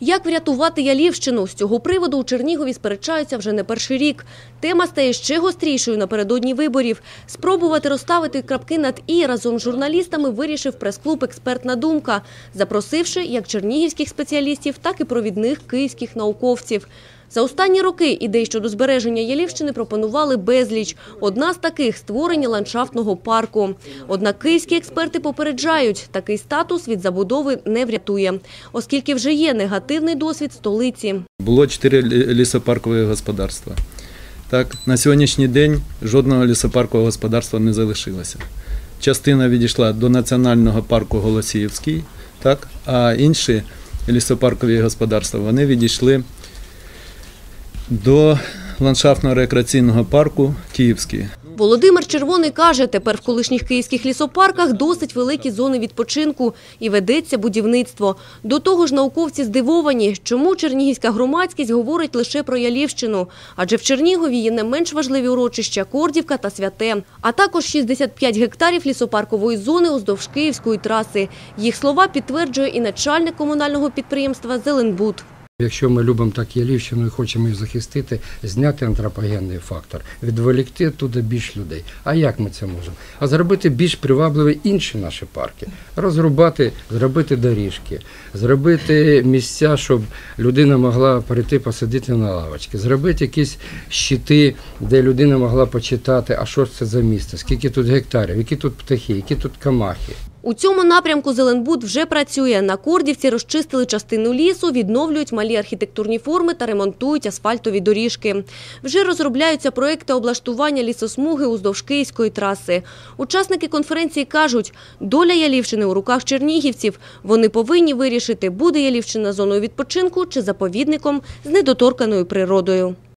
Як врятувати Ялівщину? З цього приводу у Чернігові сперечаються вже не перший рік. Тема стає ще гострішою напередодні виборів. Спробувати розставити крапки над «і» разом з журналістами вирішив прес-клуб «Експертна думка», запросивши як чернігівських спеціалістів, так і провідних київських науковців. За останні роки ідей щодо збереження Ялівщини пропонували безліч. Одна з таких – створення ландшафтного парку. Однак київські експерти попереджають, такий статус від забудови не врятує, оскільки вже є негативний досвід столиці. Було чотири лісопаркові господарства. Так, на сьогоднішній день жодного лісопаркового господарства не залишилося. Частина відійшла до Національного парку Голосіївський, так, а інші лісопаркові господарства вони відійшли до ландшафтно-рекреаційного парку Київський. Володимир Червоний каже, тепер в колишніх київських лісопарках досить великі зони відпочинку і ведеться будівництво. До того ж, науковці здивовані, чому чернігівська громадськість говорить лише про Ялівщину. Адже в Чернігові є не менш важливі урочища Кордівка та Святе, а також 65 гектарів лісопаркової зони уздовж Київської траси. Їх слова підтверджує і начальник комунального підприємства «Зеленбуд». Якщо ми любимо так Ялівщину і хочемо її захистити, зняти антропогенний фактор, відволікти туди більш людей. А як ми це можемо? А зробити більш привабливі інші наші парки, розрубати, зробити доріжки, зробити місця, щоб людина могла перейти посидіти на лавочки, зробити якісь щити, де людина могла почитати, а що ж це за місце, скільки тут гектарів, які тут птахи, які тут камахи. У цьому напрямку Зеленбуд вже працює. На Кордівці розчистили частину лісу, відновлюють малі архітектурні форми та ремонтують асфальтові доріжки. Вже розробляються проекти облаштування лісосмуги уздовж Київської траси. Учасники конференції кажуть, доля Ялівщини у руках чернігівців. Вони повинні вирішити, буде Ялівщина зоною відпочинку чи заповідником з недоторканою природою.